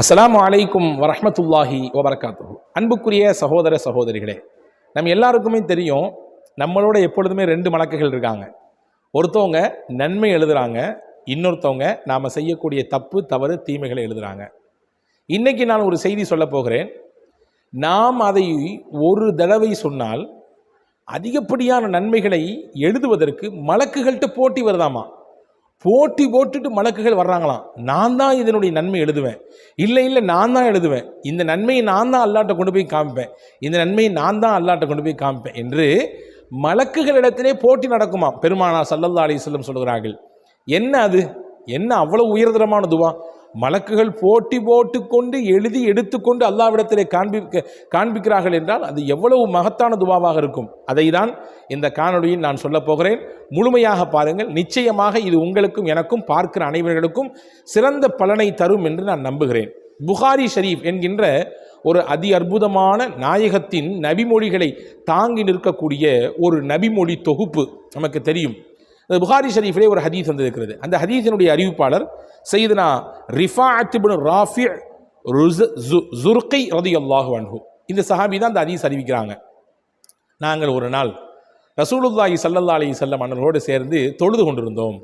அஸ்லாம் அலைக்கும் வரமத்துல்லாஹி வபரகாத்து அன்புக்குரிய சகோதர சகோதரிகளே நம்ம எல்லாருக்குமே தெரியும் நம்மளோட எப்பொழுதுமே ரெண்டு மலக்குகள் இருக்காங்க. ஒருத்தவங்க நன்மை எழுதுகிறாங்க இன்னொருத்தவங்க நாம் செய்யக்கூடிய தப்பு தவறு தீமைகளை எழுதுறாங்க. இன்றைக்கி நான் ஒரு செய்தி சொல்ல போகிறேன். நாம் அதை ஒரு தடவை சொன்னால் அதிகப்படியான நன்மைகளை எழுதுவதற்கு மலக்குகள்கிட்ட போட்டி வருதாமா? போட்டி போட்டுட்டு மலக்குகள் வர்றாங்களாம். நான் தான் இதனுடைய நன்மை எழுதுவேன். இல்லை இல்லை நான் தான் எழுதுவேன். இந்த நன்மையை நான் தான் அல்லாட்ட கொண்டு போய் காமிப்பேன். இந்த நன்மையை நான் தான் அல்லாட்ட கொண்டு போய் காமிப்பேன் என்று மலக்குகளிடத்திலே போட்டி நடக்குமா பெருமானா சல்லல்லா அலிஸ்லம் சொல்கிறார்கள். என்ன அது? என்ன அவ்வளோ உயர்தரமான துவா? மலக்குகள் போட்டி போட்டுக்கொண்டு எழுதி எடுத்துக்கொண்டு அல்லாவிடத்திலே காண்பிக்க காண்பிக்கிறார்கள் என்றால் அது எவ்வளவு மகத்தான துவாவாக இருக்கும். அதை தான் இந்த காணொலியில் நான் சொல்லப் போகிறேன். முழுமையாக பாருங்கள். நிச்சயமாக இது உங்களுக்கும் எனக்கும் பார்க்கிற அனைவர்களுக்கும் சிறந்த பலனை தரும் என்று நான் நம்புகிறேன். புகாரி ஷரீஃப் என்கின்ற ஒரு அதி அற்புதமான நாயகத்தின் நபிமொழிகளை தாங்கி நிற்கக்கூடிய ஒரு நபிமொழி தொகுப்பு நமக்கு தெரியும். புகாரி ஷரீஃபிலே ஒரு ஹதீஸ் வந்திருக்கிறது. அந்த ஹதீஸினுடைய அறிவிப்பாளர் செய்தனா ரிஃபாஅத்திபின் ராஃபி ஜுர்கை ரதி அல்லாஹு அன்ஹு. இந்த சஹாபி தான் அந்த ஹதீஸ் அறிவிக்கிறாங்க. நாங்கள் ஒரு நாள் ரசூலுல்லாஹி சல்லல்லா அலி செல்லம் அண்ணனோடு சேர்ந்து தொழுது கொண்டிருந்தோம்.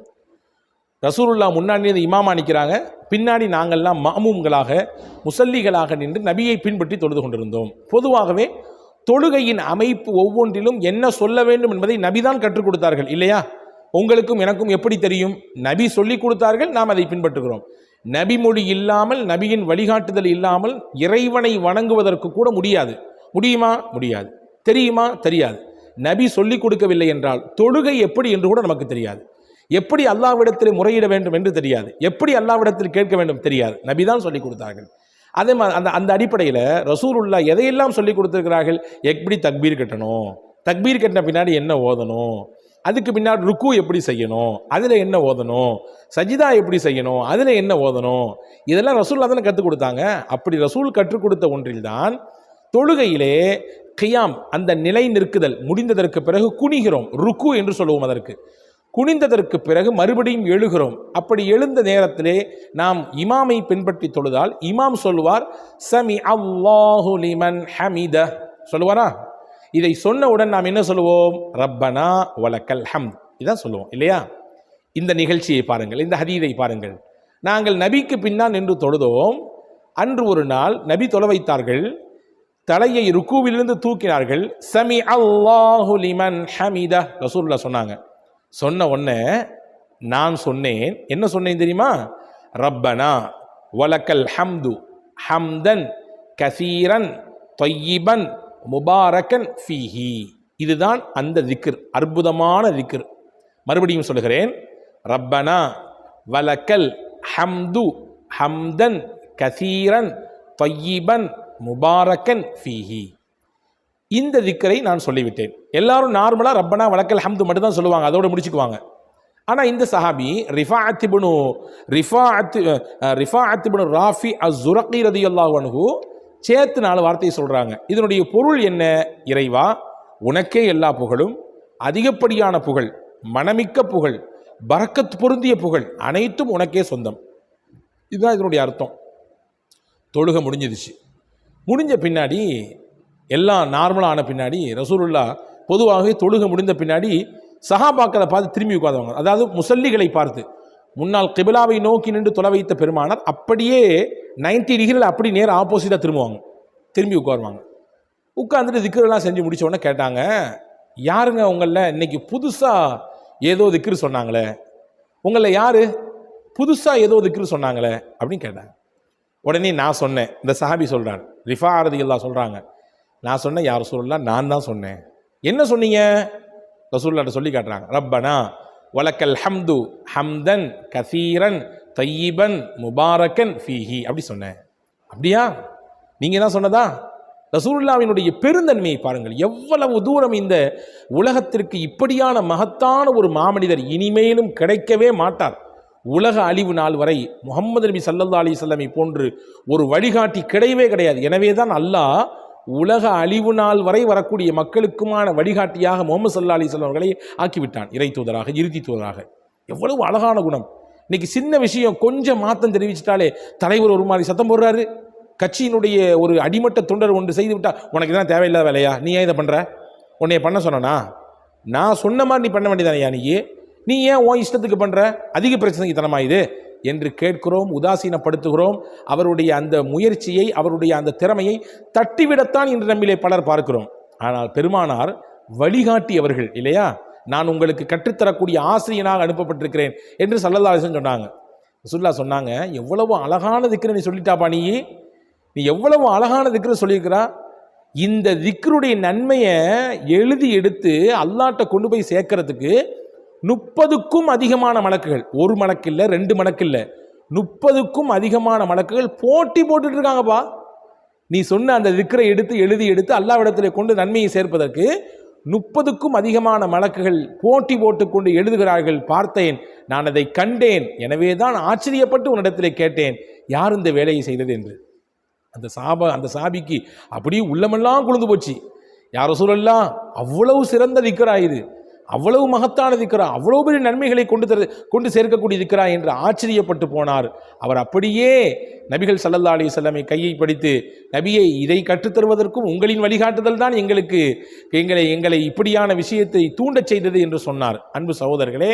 ரசூலுல்லா முன்னாடி இமாமா நிற்கிறாங்க பின்னாடி நாங்கள்லாம் மாமூம்களாக முசல்லிகளாக நின்று நபியை பின்பற்றி தொழுது கொண்டிருந்தோம். பொதுவாகவே தொழுகையின் அமைப்பு ஒவ்வொன்றிலும் என்ன சொல்ல வேண்டும் என்பதை நபிதான் கற்றுக் கொடுத்தார்கள் இல்லையா? உங்களுக்கும் எனக்கும் எப்படி தெரியும்? நபி சொல்லி கொடுத்தார்கள் நாம் அதை பின்பற்றுகிறோம். நபி மொழி இல்லாமல் நபியின் வழிகாட்டுதல் இல்லாமல் இறைவனை வணங்குவதற்கு கூட முடியாது. முடியுமா? முடியாது. தெரியுமா? தெரியாது. நபி சொல்லிக் கொடுக்கவில்லை என்றால் தொழுகை எப்படி என்று கூட நமக்கு தெரியாது. எப்படி அல்லாவிடத்தில் முறையிட வேண்டும் என்று தெரியாது. எப்படி அல்லாவிடத்தில் கேட்க வேண்டும் தெரியாது. நபி தான் சொல்லி கொடுத்தார்கள். அதே மாதிரி அந்த அந்த அடிப்படையில் ரசூலுல்லா எதையெல்லாம் சொல்லிக் கொடுத்துருக்கிறார்கள்? எப்படி தக்பீர் கட்டணும்? தக்பீர் கட்டின பின்னாடி என்ன ஓதணும்? அதுக்கு பின்னாடி ருக்கு எப்படி செய்யணும்? அதில் என்ன ஓதணும்? சஜிதா எப்படி செய்யணும்? அதில் என்ன ஓதணும்? இதெல்லாம் ரசூல் தானே கற்றுக் கொடுத்தாங்க. அப்படி ரசூல் கற்றுக் கொடுத்த ஒன்றில்தான் தொழுகையிலே கியாம் அந்த நிலை நிற்குதல் முடிந்ததற்கு பிறகு குனிகிறோம். ருக்கு என்று சொல்லுவோம் அதற்கு. குனிந்ததற்கு பிறகு மறுபடியும் எழுகிறோம். அப்படி எழுந்த நேரத்திலே நாம் இமாமை பின்பற்றி தொழுதால் இமாம் சொல்லுவார் சமி அல்லாஹு லிமன் ஹமித சொல்லுவாரா? இதை சொன்னவுடன் நாம் என்ன சொல்லுவோம்? ரப்பனா வலக்கல் ஹம். இதான் சொல்லுவோம் இல்லையா? இந்த நிகழ்ச்சியை பாருங்கள் இந்த ஹதீதை பாருங்கள். நாங்கள் நபிக்கு பின்னால் நின்று தொழுதோம். அன்று ஒரு நாள் நபி தொலை வைத்தார்கள். தலையை ருக்குவிலிருந்து தூக்கினார்கள். சமி அல்லாஹு லிமன் ஹமீதா ரசூல்லா சொன்னாங்க. சொன்ன உடனே நான் சொன்னேன். என்ன சொன்னேன் தெரியுமா? ரப்பனா வலக்கல் ஹம்து ஹம்தன் கசீரன் தொய்யிபன் முபாரக்கன் ஃபீஹி. இதுதான் அந்த திக்ர் அற்புதமான திக்ர். மறுபடியும் சொல்லுகிறேன் ரப்பனா வலக்கல் ஹம்து ஹம்தன் கசீரன் தொய்யிபன் முபாரக்கன் ஃபீஹி. இந்த திக்கரை நான் சொல்லிவிட்டேன். எல்லாரும் நார்மலாக ரப்பனா வழக்கல் ஹம்து மட்டும்தான் சொல்லுவாங்க அதோட முடிச்சுக்குவாங்க. ஆனால் இந்த சஹாபி ரிஃபா அத்திபுனு ரிஃபா அத்தி ரிஃபா அத்திபுனு ராஃபி அஸ் ஜுரக்கி ரதி அல்லாஹு சேர்த்து நாலு வார்த்தையை சொல்கிறாங்க இதனுடைய பொருள் என்ன? இறைவா உனக்கே எல்லா புகழும் அதிகப்படியான புகழ் மனமிக்க புகழ் பறக்கத் பொருந்திய புகழ் அனைத்தும் உனக்கே சொந்தம். இதுதான் இதனுடைய அர்த்தம். தொழுக முடிஞ்சிடுச்சு. முடிஞ்ச பின்னாடி எல்லாம் நார்மலாக ஆன பின்னாடி ரசூலுல்லா பொதுவாகவே தொழுக முடிந்த பின்னாடி சஹாபாக்களை பார்த்து திரும்பி உட்காந்தவங்க அதாவது முசல்லிகளை பார்த்து. முன்னால் கிபிலாவை நோக்கி நின்று தொலை வைத்த பெருமானார் அப்படியே நைன்டி டிகிரியில் அப்படி நேர் ஆப்போசிட்டாக திரும்புவாங்க. திரும்பி உட்காருவாங்க. உட்காந்துட்டு திக்கரெல்லாம் செஞ்சு முடிச்ச உடனே கேட்டாங்க யாருங்க உங்களில் இன்னைக்கு புதுசாக ஏதோ திக்ரு சொன்னாங்களே. உங்களில் யார்? புதுசாக ஏதோ திக்ரு சொன்னாங்களே. அப்படின்னு கேட்டாங்க. உடனே நான் சொன்னேன். இந்த சஹாபி சொல்கிறார் ரிஃபா அரதி சொல்கிறாங்க நான் சொன்னேன் யார் சொல்லலாம் நான் தான் சொன்னேன். என்ன சொன்னீங்க? ரசூல்லாட்ட சொல்லி காட்டுறாங்க ரப்பனா வலக்கல் ஹம்து ஹம்தன் கசீரன் தையீபன் முபாரக்கன் ஃபீஹி. அப்படி சொன்னேன் அப்படியா? நீங்கள் தான் சொன்னதா? ரசூல்லாவினுடைய பெருந்தன்மையை பாருங்கள். எவ்வளவு தூரம் இந்த உலகத்திற்கு இப்படியான மகத்தான ஒரு மாமனிதர் இனிமேலும் கிடைக்கவே மாட்டார். உலக அழிவு நாள் வரை முகமது நபி சல்லல்லா அலி சொல்லமை போன்று ஒரு வழிகாட்டி கிடையவே கிடையாது. எனவே தான் அல்லாஹ் உலக அழிவு நாள் வரை வரக்கூடிய மக்களுக்குமான வழிகாட்டியாக முகமது சல்லா அலி அவர்களை ஆக்கிவிட்டான். இறை தூதராக இறுதி தூதராக. எவ்வளவு அழகான குணம். இன்னைக்கு சின்ன விஷயம் கொஞ்சம் மாத்தம் தெரிவிச்சிட்டாலே தலைவர் ஒரு மாதிரி சத்தம் போடுறாரு. கட்சியினுடைய ஒரு அடிமட்ட தொண்டர் ஒன்று செய்து விட்டா உனக்கு இதெல்லாம் தேவையில்லாத வேலையா? நீ ஏன் இதை பண்ற? உன்னைய பண்ண சொன்னனா? நான் சொன்ன மாதிரி நீ பண்ண வேண்டியதானையா நீ? நீ ஏன் உன் இஷ்டத்துக்கு பண்ற? அதிக பிரச்சனைக்கு தனமா இது? என்று கேட்கிறோம் உதாசீனப்படுத்துகிறோம். அவருடைய அந்த முயற்சியை அவருடைய அந்த திறமையை தட்டிவிடத்தான் இன்று நம்மிலே பலர் பார்க்கிறோம். ஆனால் பெருமானார் வழிகாட்டி அவர்கள் இல்லையா? நான் உங்களுக்கு கற்றுத்தரக்கூடிய ஆசிரியனாக அனுப்பப்பட்டிருக்கிறேன் என்று சல்லல்லாஹன் சொன்னாங்க. சுல்லா சொன்னாங்க எவ்வளவு அழகான திக்ரு நீ சொல்லிட்டாப்பா நீ. நீ எவ்வளவு அழகான திக்ரு சொல்லியிருக்கிறா. இந்த திக்ருடைய நன்மையை எழுதி எடுத்து அல்லாட்ட கொண்டு போய் சேர்க்கறதுக்கு முப்பதுக்கும் அதிகமான மலக்குகள். ஒரு மலக்கு இல்லை ரெண்டு மலக்கு இல்லை முப்பதுக்கும் அதிகமான மலக்குகள் போட்டி போட்டுட்டு இருக்காங்கப்பா நீ சொன்ன அந்த திக்ரை எடுத்து எழுதி எடுத்து அல்லாவிடத்தில் கொண்டு நன்மையை சேர்ப்பதற்கு முப்பதுக்கும் அதிகமான மலக்குகள் போட்டி போட்டுக்கொண்டு எழுதுகிறார்கள். பார்த்தேன் நான் அதை கண்டேன். எனவே தான் ஆச்சரியப்பட்டு உன்னிடத்திலே கேட்டேன். யார் இந்த வேலையை செய்தது என்று? அந்த சாப அந்த சாபிக்கு அப்படியே உள்ளமெல்லாம் குளிர்ந்து போச்சு. யாரோ சூழல்லாம் அவ்வளவு சிறந்த திக்கரா இது. அவ்வளவு மகத்தான திக்கரா அவ்வளவு பெரிய நன்மைகளை கொண்டு தரு கொண்டு சேர்க்கக்கூடிய திக்கரா என்று ஆச்சரியப்பட்டு போனார். அவர் அப்படியே நபிகள் சல்லல்லா அலி செல்லமை கையை படித்து நபியை இதை கற்றுத்தருவதற்கும் உங்களின் வழிகாட்டுதல் தான் எங்களுக்கு. எங்களை எங்களை இப்படியான விஷயத்தை தூண்டச் செய்தது என்று சொன்னார். அன்பு சகோதரர்களே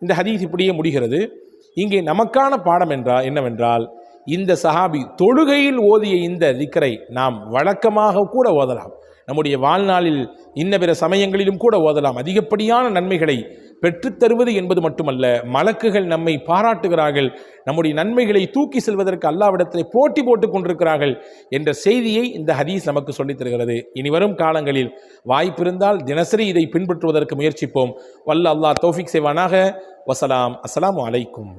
இந்த ஹதீஸ் இப்படியே முடிகிறது. இங்கே நமக்கான பாடம் என்றால் என்னவென்றால் இந்த சஹாபி தொழுகையில் ஓதிய இந்த திக்கரை நாம் வழக்கமாக கூட ஓதலாம். நம்முடைய வாழ்நாளில் இன்ன பிற சமயங்களிலும் கூட ஓதலாம். அதிகப்படியான நன்மைகளை பெற்றுத்தருவது என்பது மட்டுமல்ல மலக்குகள் நம்மை பாராட்டுகிறார்கள். நம்முடைய நன்மைகளை தூக்கி செல்வதற்கு அல்லாவிடத்திலே போட்டி போட்டுக் கொண்டிருக்கிறார்கள் என்ற செய்தியை இந்த ஹதீஸ் நமக்கு சொல்லித் தருகிறது. இனி வரும் காலங்களில் வாய்ப்பிருந்தால் தினசரி இதை பின்பற்றுவதற்கு முயற்சிப்போம். வல்ல அல்லாஹ் தோஃபிக் செய்வானாக. வசலாம். அஸ்லாம் அலைக்கும்.